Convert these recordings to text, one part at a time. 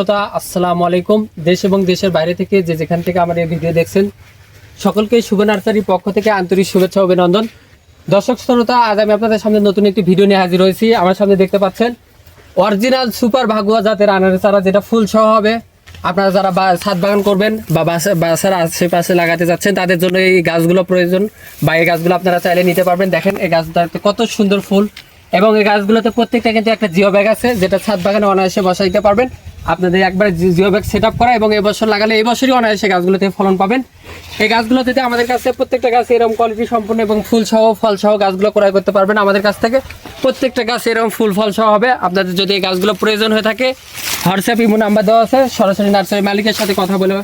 শ্রোতা, আসসালামু আলাইকুম। দেশ এবং দেশের বাইরে থেকে যে যেখান থেকে আমার এই ভিডিও দেখছেন, সকলকে শুভ নার্সারির পক্ষ থেকে আন্তরিক শুভেচ্ছা, অভিনন্দন। দর্শক, শ্রোতা, আজ আমি আপনাদের সামনে নতুন একটি ভিডিও নিয়ে হাজির হয়েছি। আমার সামনে দেখতে পাচ্ছেন অরিজিনাল সুপার ভাগুয়া জাতের আনারের চারা, যেটা ফুল সহ হবে। আপনারা যারা ছাদ বাগান করবেন বা বাসার আশেপাশে লাগাতে যাচ্ছেন, তাদের জন্য এই গাছগুলো প্রয়োজন বা এই গাছগুলো আপনারা চাইলে নিতে পারবেন। দেখেন, এই গাছটাতে কত সুন্দর ফুল। এবং এই গাছগুলোতে প্রত্যেকটা কিন্তু একটা জিও ব্যাগ আছে, যেটা ছাদ বাগানে অনায়াসে বসাইতে পারবেন। আপনাদের একবার জিও ব্যাগ সেট আপ করা এবং এবছর লাগালে এবছরই অনায়াসে অনায়াসে গাছগুলোতে ফলন পাবেন। এই গাছগুলো থেকে আমাদের কাছে প্রত্যেকটা গাছ এরকম কোয়ালিটি সম্পূর্ণ এবং ফুল সহ, ফল সহ গাছগুলো ক্রয় করতে পারবেন আমাদের কাছ থেকে। প্রত্যেকটা গাছ এরকম ফুল, ফল সহ হবে। আপনাদের যদি এই গাছগুলো প্রয়োজন হয়ে থাকে হোয়াটসঅ্যাপ ইমো নাম্বার দেওয়া আছে। সরাসরি নার্সারি মালিকের সাথে কথা বলে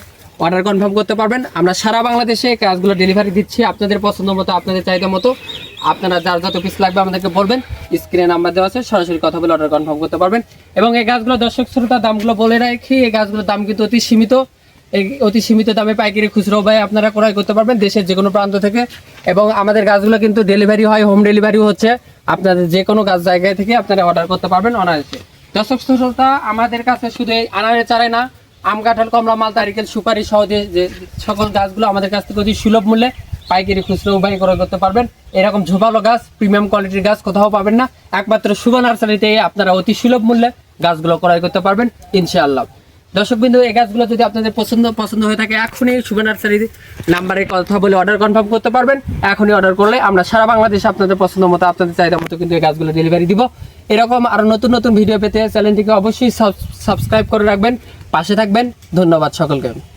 অর্ডার কনফার্ম করতে পারবেন। আমরা সারা বাংলাদেশে গাছগুলো ডেলিভারি দিচ্ছি। আপনাদের পছন্দ মতো, আপনাদের চাহিদা মতো। আপনারা যার যত পিস লাগবে আমাদেরকে বলবেন। স্ক্রিনে নাম্বার দেওয়া আছে, সরাসরি কথা বলে অর্ডার কনফার্ম করতে পারবেন। এবং এই গাছগুলো দর্শক শ্রোতা, দামগুলো বলে রাখি, এই গাছগুলোর দাম কিন্তু অতি সীমিত। এই অতি সীমিত দামে পাইকারি খুচরো ভাই আপনারা ক্রয় করতে পারবেন দেশের যে কোনো প্রান্ত থেকে। এবং আমাদের গাছগুলো কিন্তু ডেলিভারি হয় হোম ডেলিভারিও হচ্ছে। আপনাদের যে কোনো গাছ জায়গায় থেকে আপনারা অর্ডার করতে পারবেন অনায়াসে। দর্শক শ্রোতা, আমাদের কাছে শুধু এই আনারের চারাই না আম কাঁঠাল, কমলা মাল নারিকেল, সুপারি সহ যে সকল গাছগুলো আমাদের কাছ থেকে অতি সুলভ মূল্যে পাইকারি খুচরো উপায় ক্রয় করতে পারবেন। এরকম ঝোপালো গাছ প্রিমিয়াম কোয়ালিটির গাছ কোথাও পাবেন না। একমাত্র শুভ নার্সারিতে আপনারা অতি সুলভ মূল্যে গাছগুলো ক্রয় করতে পারবেন, ইনশাআল্লাহ। দর্শক বিন্দু, এই গাছগুলো যদি আপনাদের পছন্দ পছন্দ হয়ে থাকে, এখনই শুভ নার্সারি নাম্বারে কথা বলে অর্ডার কনফার্ম করতে পারবেন। এখনই অর্ডার করলে আমরা সারা বাংলাদেশে আপনাদের পছন্দ মতো, আপনাদের চাহিদা মতো কিন্তু এই গাছগুলো ডেলিভারি দিব। এরকম আরও নতুন নতুন ভিডিও পেতে চ্যানেলটিকে অবশ্যই সাবস্ক্রাইব করে রাখবেন। পাশে থাকবেন। ধন্যবাদ সকলকে।